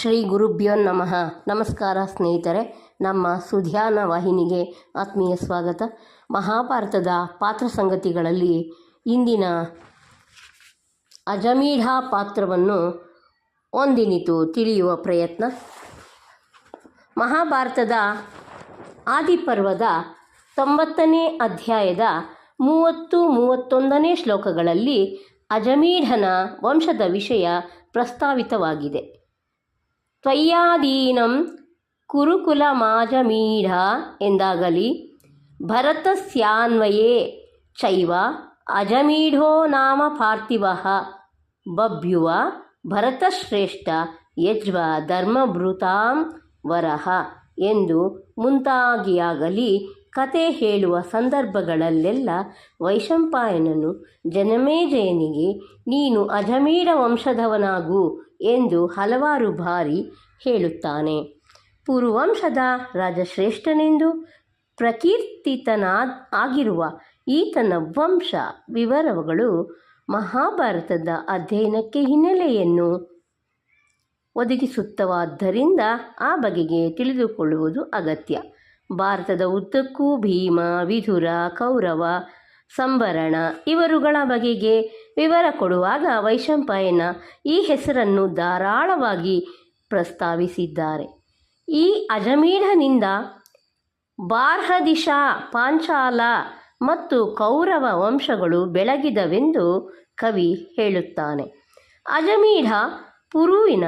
ಶ್ರೀ ಗುರುಭ್ಯೋ ನಮಃ. ನಮಸ್ಕಾರ ಸ್ನೇಹಿತರೆ, ನಮ್ಮ ಸುಧ್ಯಾನ ವಾಹಿನಿಗೆ ಆತ್ಮೀಯ ಸ್ವಾಗತ. ಮಹಾಭಾರತದ ಪಾತ್ರ ಸಂಗತಿಗಳಲ್ಲಿ ಇಂದಿನ ಅಜಮೀಢ ಪಾತ್ರವನ್ನು ಒಂದಿನಿತು ತಿಳಿಯುವ ಪ್ರಯತ್ನ. ಮಹಾಭಾರತದ ಆದಿಪರ್ವದ ತೊಂಬತ್ತನೇ ಅಧ್ಯಾಯದ ಮೂವತ್ತು ಮೂವತ್ತೊಂದನೇ ಶ್ಲೋಕಗಳಲ್ಲಿ ಅಜಮೀಢನ ವಂಶದ ವಿಷಯ ಪ್ರಸ್ತಾವಿತವಾಗಿದೆ. ತ್ವಯ್ಯಾದೀನಂ ಕುರುಕುಲಮಾಜಮೀಢ ಎಂದಾಗಲಿ, ಭರತಸ್ಯಾನ್ವಯೇ ಚೈವ ಅಜಮೀಢೋ ನಾಮ ಪಾರ್ಥಿವ, ಬಭ್ಯುವ ಭರತಶ್ರೇಷ್ಠ ಯಜ್ವ ಧರ್ಮಭೃತಾಂ ವರಹ ಎಂದು ಮುಂತಾಗಿಯಾಗಲಿ ಕತೆ ಹೇಳುವ ಸಂದರ್ಭಗಳಲ್ಲೆಲ್ಲ ವೈಶಂಪಾಯನನು ಜನಮೇಜಯನಿಗೆ, ನೀನು ಅಜಮೀಢ ವಂಶದವನಾಗು ಎಂದು ಹಲವಾರು ಬಾರಿ ಹೇಳುತ್ತಾನೆ. ಪೂರ್ವಂಶದ ರಾಜಶ್ರೇಷ್ಠನೆಂದು ಪ್ರಕೀರ್ತಿತನಾದ ಆಗಿರುವ ಈತನ ವಂಶ ವಿವರಗಳು ಮಹಾಭಾರತದ ಅಧ್ಯಯನಕ್ಕೆ ಹಿನ್ನೆಲೆಯನ್ನು ಒದಗಿಸುತ್ತವಾದ್ದರಿಂದ ಆ ಬಗೆಗೆ ತಿಳಿದುಕೊಳ್ಳುವುದು ಅಗತ್ಯ. ಭಾರತದ ಉದ್ದಕ್ಕೂ ಭೀಮ, ವಿಧುರ, ಕೌರವ ಸಂಭರಣ ಇವರುಗಳ ಬಗೆಗೆ ವಿವರ ಕೊಡುವಾಗ ವೈಶಂಪಾಯನ ಈ ಹೆಸರನ್ನು ಧಾರಾಳವಾಗಿ ಪ್ರಸ್ತಾವಿಸಿದ್ದಾರೆ. ಈ ಅಜಮೀಢನಿಂದ ಬಾರ್ಹದಿಶಾ, ಪಾಂಚಾಲ ಮತ್ತು ಕೌರವ ವಂಶಗಳು ಬೆಳಗಿದವೆಂದು ಕವಿ ಹೇಳುತ್ತಾನೆ. ಅಜಮೀಢ ಪುರುವಿನ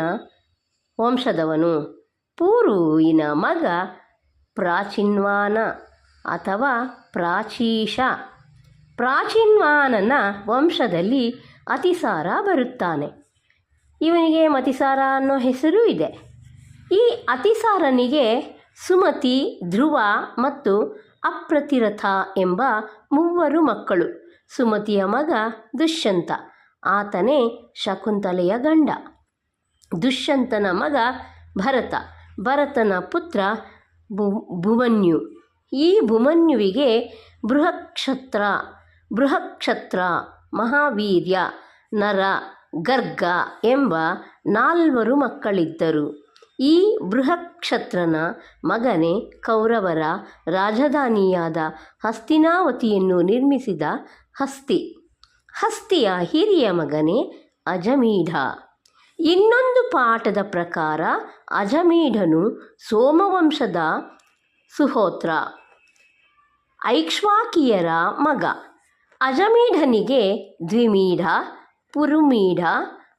ವಂಶದವನು. ಪುರುವಿನ ಮಗ ಪ್ರಾಚಿನ್ವಾನ ಅಥವಾ ಪ್ರಾಚೀಶ ಪ್ರಾಚಿನ್ವಾನನ ವಂಶದಲ್ಲಿ ಅತಿಸಾರ ಬರುತ್ತಾನೆ. ಇವನಿಗೆ ಮತಿಸಾರ ಅನ್ನೋ ಹೆಸರೂ ಇದೆ. ಈ ಅತಿಸಾರನಿಗೆ ಸುಮತಿ, ಧ್ರುವ ಮತ್ತು ಅಪ್ರತಿರಥ ಎಂಬ ಮೂವರು ಮಕ್ಕಳು. ಸುಮತಿಯ ಮಗ ದುಷ್ಯಂತ, ಆತನೇ ಶಕುಂತಲೆಯ ಗಂಡ. ದುಷ್ಯಂತನ ಮಗ ಭರತ, ಭರತನ ಪುತ್ರ ಭು ಭುಮನ್ಯು ಈ ಭುಮನ್ಯುವಿಗೆ ಬೃಹಕ್ಷತ್ರ ಬೃಹಕ್ಷತ್ರ, ಮಹಾವೀರ್ಯ, ನರ, ಗರ್ಗ ಎಂಬ ನಾಲ್ವರು ಮಕ್ಕಳಿದ್ದರು. ಈ ಬೃಹಕ್ಷತ್ರನ ಮಗನೇ ಕೌರವರ ರಾಜಧಾನಿಯಾದ ಹಸ್ತಿನಾವತಿಯನ್ನು ನಿರ್ಮಿಸಿದ ಹಸ್ತಿ. ಹಸ್ತಿಯ ಹಿರಿಯ ಮಗನೇ ಅಜಮೀಢ. ಇನ್ನೊಂದು ಪಾಠದ ಪ್ರಕಾರ ಅಜಮೀಢನು ಸೋಮವಂಶದ ಸುಹೋತ್ರ, ಐಕ್ಷ್ವಾಕಿಯರ ಮಗ. ಅಜಮೀಢನಿಗೆ ದ್ವಿಮೀಢ, ಪುರುಮೀಢ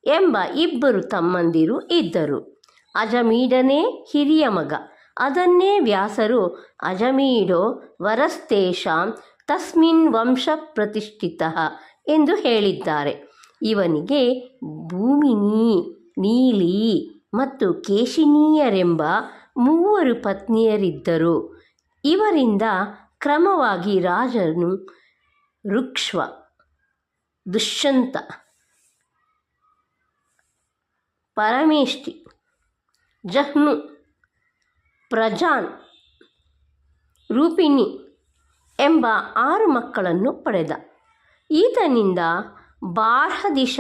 ಎಂಬ ಇಬ್ಬರು ತಮ್ಮಂದಿರು ಇದ್ದರು. ಅಜಮೀಢನೇ ಹಿರಿಯ ಮಗ. ಅದನ್ನೇ ವ್ಯಾಸರು ಅಜಮೀಢೋ ವರಸ್ತೇಷಾಂ ತಸ್ಮಿನ್ ವಂಶ ಪ್ರತಿಷ್ಠಿತ ಎಂದು ಹೇಳಿದ್ದಾರೆ. ಇವನಿಗೆ ಭೂಮಿನಿ, ನೀಲಿ ಮತ್ತು ಕೇಶಿನೀಯರೆಂಬ ಮೂವರು ಪತ್ನಿಯರಿದ್ದರು. ಇವರಿಂದ ಕ್ರಮವಾಗಿ ರಾಜನು ರುಕ್ಷ್ವ, ದುಷ್ಯಂತ, ಪರಮೇಷ್ಠಿ, ಜಹ್ನು, ಪ್ರಜಾನ್, ರೂಪಿಣಿ ಎಂಬ ಆರು ಮಕ್ಕಳನ್ನು ಪಡೆದ. ಈತನಿಂದ ಬಾರ್ಹದಿಶ,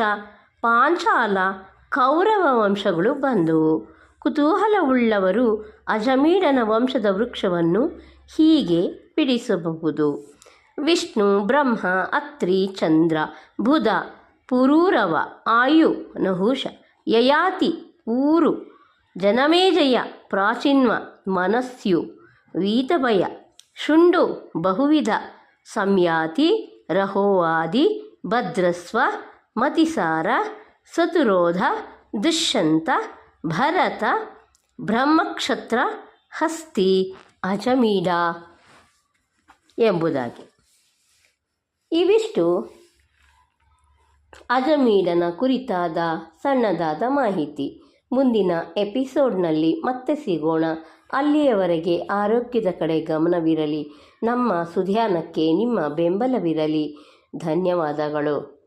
ಪಾಂಚಾಲ, ಕೌರವ ವಂಶಗಳು ಬಂದವು ಕುತೂಹಲವುಳ್ಳವರು ಅಜಮೀಡನ ವಂಶದ ವೃಕ್ಷವನ್ನು ಹೀಗೆ ಬಿಡಿಸಬಹುದು ವಿಷ್ಣು, ಬ್ರಹ್ಮ, ಅತ್ರಿ, ಚಂದ್ರ, ಬುಧ, ಪುರೂರವ, ಆಯು, ನಹುಷ, ಯಯಾತಿ, ಊರು, ಜನಮೇಜಯ, ಪ್ರಾಚಿನ್ವ ಮನಸ್ಸು ವೀತಭಯ, ಶುಂಡು, ಬಹುವಿಧ, ಸಂಯಾತಿ, ರಹೋವಾದಿ, ಭದ್ರಸ್ವ, ಮತಿಸಾರ, ಸತುರೋಧ, ದುಷ್ಯಂತ, ಭರತ, ಬ್ರಹ್ಮಕ್ಷತ್ರ, ಹಸ್ತಿ, ಅಜಮೀಡ ಎಂಬುದಾಗಿ. ಇವಿಷ್ಟು ಅಜಮೀಡನ ಕುರಿತಾದ ಸಣ್ಣದಾದ ಮಾಹಿತಿ. ಮುಂದಿನ ಎಪಿಸೋಡ್ನಲ್ಲಿ ಮತ್ತೆ ಸಿಗೋಣ. ಅಲ್ಲಿಯವರೆಗೆ ಆರೋಗ್ಯದ ಕಡೆ ಗಮನವಿರಲಿ. ನಮ್ಮ ಸುಧ್ಯಾನಕ್ಕೆ ನಿಮ್ಮ ಬೆಂಬಲವಿರಲಿ. ಧನ್ಯವಾದಗಳು.